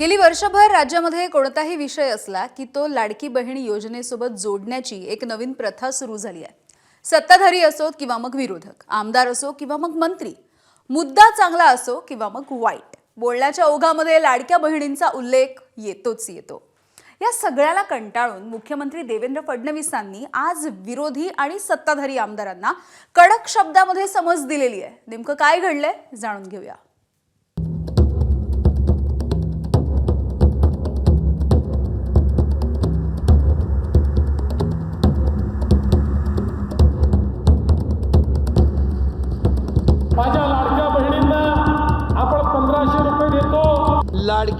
गेली वर्षभर राज्यामध्ये कोणताही विषय असला की तो लाडकी बहीण योजनेसोबत जोडण्याची एक नवीन प्रथा सुरू झाली आहे. सत्ताधारी असोत किंवा मग विरोधक आमदार असो किंवा मग मंत्री मुद्दा चांगला असो किंवा मग वाईट बोलण्याच्या ओघामध्ये लाडक्या बहिणींचा उल्लेख येतोच येतो. या सगळ्याला कंटाळून मुख्यमंत्री देवेंद्र फडणवीसांनी आज विरोधी आणि सत्ताधारी आमदारांना कडक शब्दामध्ये समज दिलेली आहे. नेमकं काय घडलंय जाणून घेऊया.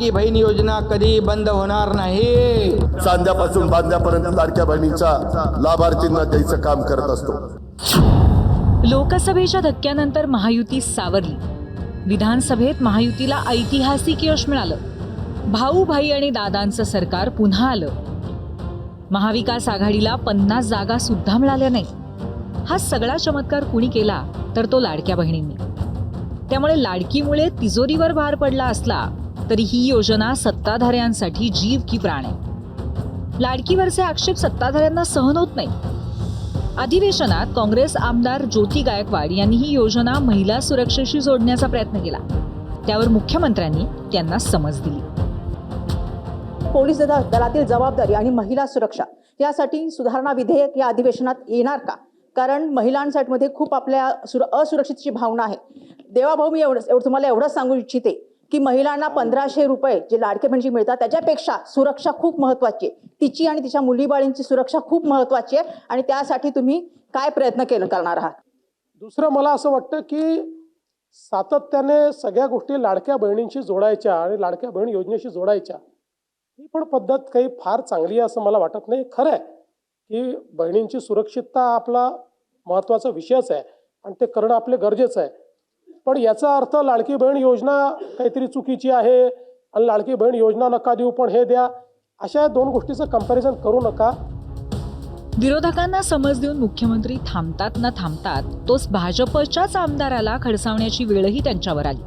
लाडकी बहीण योजना कधी बंद होणार नाही. चांद्यापासून बांध्यापर्यंत लाडक्या बहिणीच्या लाभार्थींना द्यायचं काम करत असतो. लोकसभेच्या धक्क्यानंतर महायुती सावरली. विधानसभेत महायुतीला ऐतिहासिक यश मिळालं. भाऊ भाई आणि दादांचं सरकार पुन्हा आलं. महाविकास आघाडीला पन्नास जागा सुद्धा मिळाल्या नाही हा सगळा चमत्कार कुणी केला तर तो लाडक्या बहिणींनी. त्यामुळे लाडकीमुळे तिजोरीवर भार पडला असला तरी ही योजना सत्ताधाऱ्यांसाठी जीव की प्राण आहे. लाडकीवरचे आक्षेप सत्ताधाऱ्यांना सहन होत नाही. अधिवेशनात काँग्रेस आमदार ज्योती गायकवाड यांनी ही योजना महिला सुरक्षेशी जोडण्याचा प्रयत्न केला. त्यावर मुख्यमंत्र्यांनी त्यांना समज दिली. पोलीस दलातील जबाबदारी आणि महिला सुरक्षा यासाठी सुधारणा विधेयक या अधिवेशनात येणार का? कारण महिलांसाठी मध्ये खूप आपल्या सुर असुरक्षितची भावना आहे. देवाभाऊ मी एवढं एवढं तुम्हाला एवढंच सांगू इच्छिते. की महिलांना पंधराशे रुपये जे लाडके म्हणजे मिळतात त्याच्यापेक्षा सुरक्षा खूप महत्वाची आहे. तिची आणि तिच्या मुलीबाळींची सुरक्षा खूप महत्वाची आहे आणि त्यासाठी तुम्ही काय प्रयत्न केलं करणार आहात? दुसरं मला असं वाटतं की सातत्याने सगळ्या गोष्टी लाडक्या बहिणींशी जोडायच्या आणि लाडक्या बहीण योजनेशी जोडायच्या ही पण पद्धत काही फार चांगली आहे असं मला वाटत नाही. खरं आहे की बहिणींची सुरक्षितता आपला महत्त्वाचा विषयच आहे आणि ते करणं आपले गरजेचं आहे. पण याचा अर्थ लाडकी बहीण योजना काहीतरी चुकीची आहे आणि लाडकी बहीण योजना नका देऊ पण हे द्या. अशा दोन गोष्टीचं कंपॅरिझन करू नका. विरोधकांना समज देऊन मुख्यमंत्री थांबतात ना थांबतात तोच भाजपच्याच आमदाराला खडसावण्याची वेळही त्यांच्यावर आली.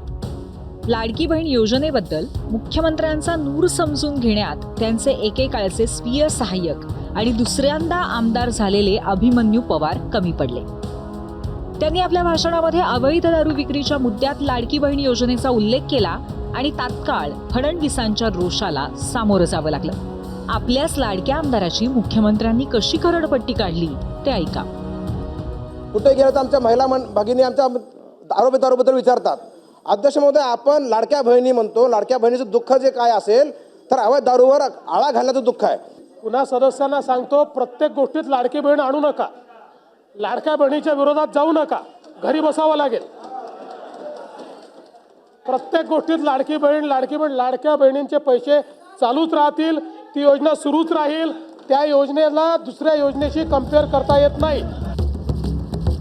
लाडकी बहीण योजनेबद्दल मुख्यमंत्र्यांचा नूर समजून घेण्यात त्यांचे एकेकाळचे स्वीय सहाय्यक आणि दुसऱ्यांदा आमदार झालेले अभिमन्यू पवार कमी पडले. त्यांनी आपल्या भाषणामध्ये अवैध दारू विक्रीच्या मुद्द्यात लाडकी बहीण योजनेचा उल्लेख केला आणि तात्काळ फडणवीसांच्या रोषाला सामोरं जावं लागलं. आपल्याच लाडक्या आमदाराची मुख्यमंत्र्यांनी कशी करडपट्टी काढली ते ऐका. कुठे गेलं तर आमच्या महिला मन भगिनी आमच्या आरोग्य दारूबद्दल विचारतात. अध्यक्ष महोदय आपण लाडक्या बहिणी म्हणतो लाडक्या बहिणीचं दुःख जे काय असेल तर अवैध दारूवर आळा घालण्याचं दुःख आहे. पुन्हा सदस्यांना सांगतो प्रत्येक गोष्टीत लाडकी बहीण आणू नका. लाडक्या बहिणीच्या विरोधात जाऊ नका. घरी बसावं लागेल. प्रत्येक गोष्टीत लाडकी बहीण लाडकी बहीण लाडक्या बहिणींचे पैसे चालूच राहतील. ती योजना सुरूच राहील. त्या योजनेला दुसऱ्या योजनेशी कंपेअर करता येत नाही.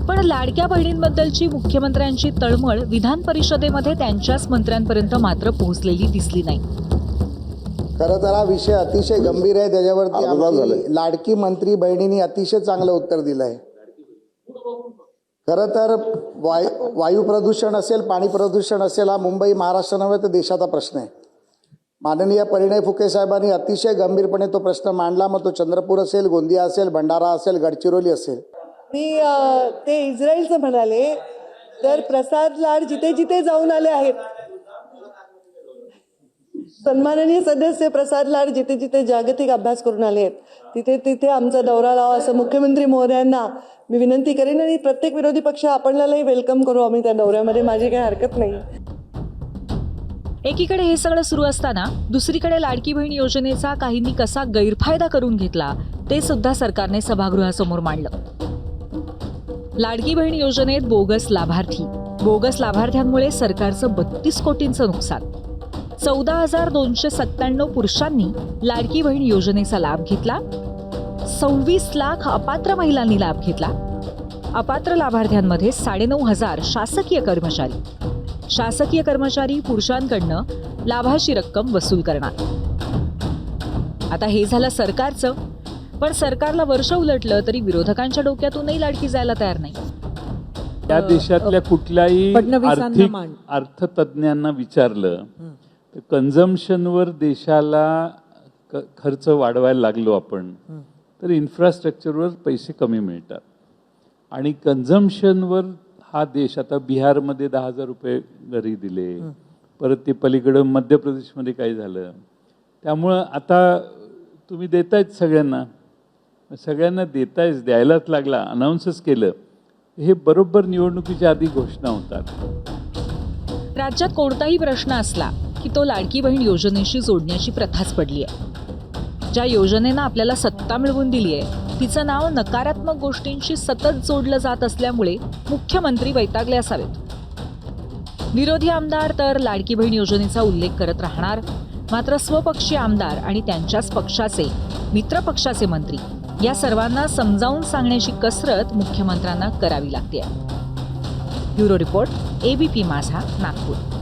पण लाडक्या बहिणींबद्दलची मुख्यमंत्र्यांची तळमळ विधान परिषदेमध्ये त्यांच्याच मंत्र्यांपर्यंत मात्र पोहोचलेली दिसली नाही. खरं तर हा विषय अतिशय गंभीर आहे. त्याच्यावरती. आमची लाडकी मंत्री बहिणींनी अतिशय चांगलं उत्तर दिलं आहे खरं तर वायू वायू प्रदूषण असेल पाणी प्रदूषण असेल हा मुंबई महाराष्ट्र नव्हे तर देशाचा प्रश्न आहे. माननीय परिणय फुके साहेबांनी अतिशय गंभीरपणे तो प्रश्न मांडला. मग तो चंद्रपूर असेल गोंदिया असेल भंडारा असेल गडचिरोली असेल. मी ते इस्रायलचं म्हणाले तर प्रसाद लाड जिथे जिथे जाऊन आले आहेत सन्माननीय सदस्य प्रसाद लाड जिथे जिथे जागतिक अभ्यास करून आले आहेत तिथे तिथे आमचा दौरा लावा असं मुख्यमंत्री महोदयांना मी विनंती करेन आणि प्रत्येक विरोधी पक्ष आपल्यालाही वेलकम करू. आम्ही त्या दौऱ्यामध्ये माझी काही हरकत नाही. एकीकडे हे सगळं सुरू असताना दुसरीकडे लाडकी बहीण योजनेचा काहींनी कसा गैरफायदा करून घेतला ते सुद्धा सरकारने सभागृहासमोर मांडलं. लाडकी बहीण योजनेत बोगस लाभार्थी. बोगस लाभार्थ्यांमुळे सरकारचं बत्तीस कोटींचं नुकसान. चौदा हजार दोनशे सत्त्याण्णव पुरुषांनी लाडकी बहीण योजनेचा लाभ घेतला. सव्वीस लाख अपात्र महिलांनी लाभ घेतला. अपात्र लाभार्थ्यांमध्ये साडेनऊ हजार शासकीय कर्मचारी. शासकीय कर्मचारी पुरुषांकडनं लाभाची रक्कम वसूल करणार. आता हे झालं सरकारचं. पण सरकारला वर्ष उलटलं तरी विरोधकांच्या डोक्यातूनही लाडकी जायला तयार नाही. या देशातल्या कुठल्याही आर्थिक. अर्थतज्ञांना विचारलं तर कन्झम्शनवर देशाला क खर्च वाढवायला लागलो आपण तर इन्फ्रास्ट्रक्चरवर पैसे कमी मिळतात. आणि कन्झम्शनवर हा देश आता बिहारमध्ये दहा हजार रुपये घरी दिले परत ते पलीकडं मध्य प्रदेशमध्ये काय झालं. त्यामुळं आता तुम्ही देतायत सगळ्यांना सगळ्यांना देतायच द्यायलाच लागला अनाऊन्सच केलं. हे बरोबर निवडणुकीच्या आधी घोषणा होतात. राज्यात कोणताही प्रश्न असला की तो लाडकी बहीण योजनेशी जोडण्याची प्रथाच पडली आहे. ज्या योजनेनं आपल्याला सत्ता मिळवून दिली आहे तिचं नाव नकारात्मक गोष्टींशी सतत जोडलं जात असल्यामुळे मुख्यमंत्री वैतागले असावेत. विरोधी आमदार तर लाडकी बहीण योजनेचा उल्लेख करत राहणार मात्र स्वपक्षीय आमदार आणि त्यांच्याच पक्षाचे मित्रपक्षाचे मंत्री या सर्वांना समजावून सांगण्याची कसरत मुख्यमंत्र्यांना करावी लागते ब्युरो रिपोर्ट एबीपी माझा नागपूर.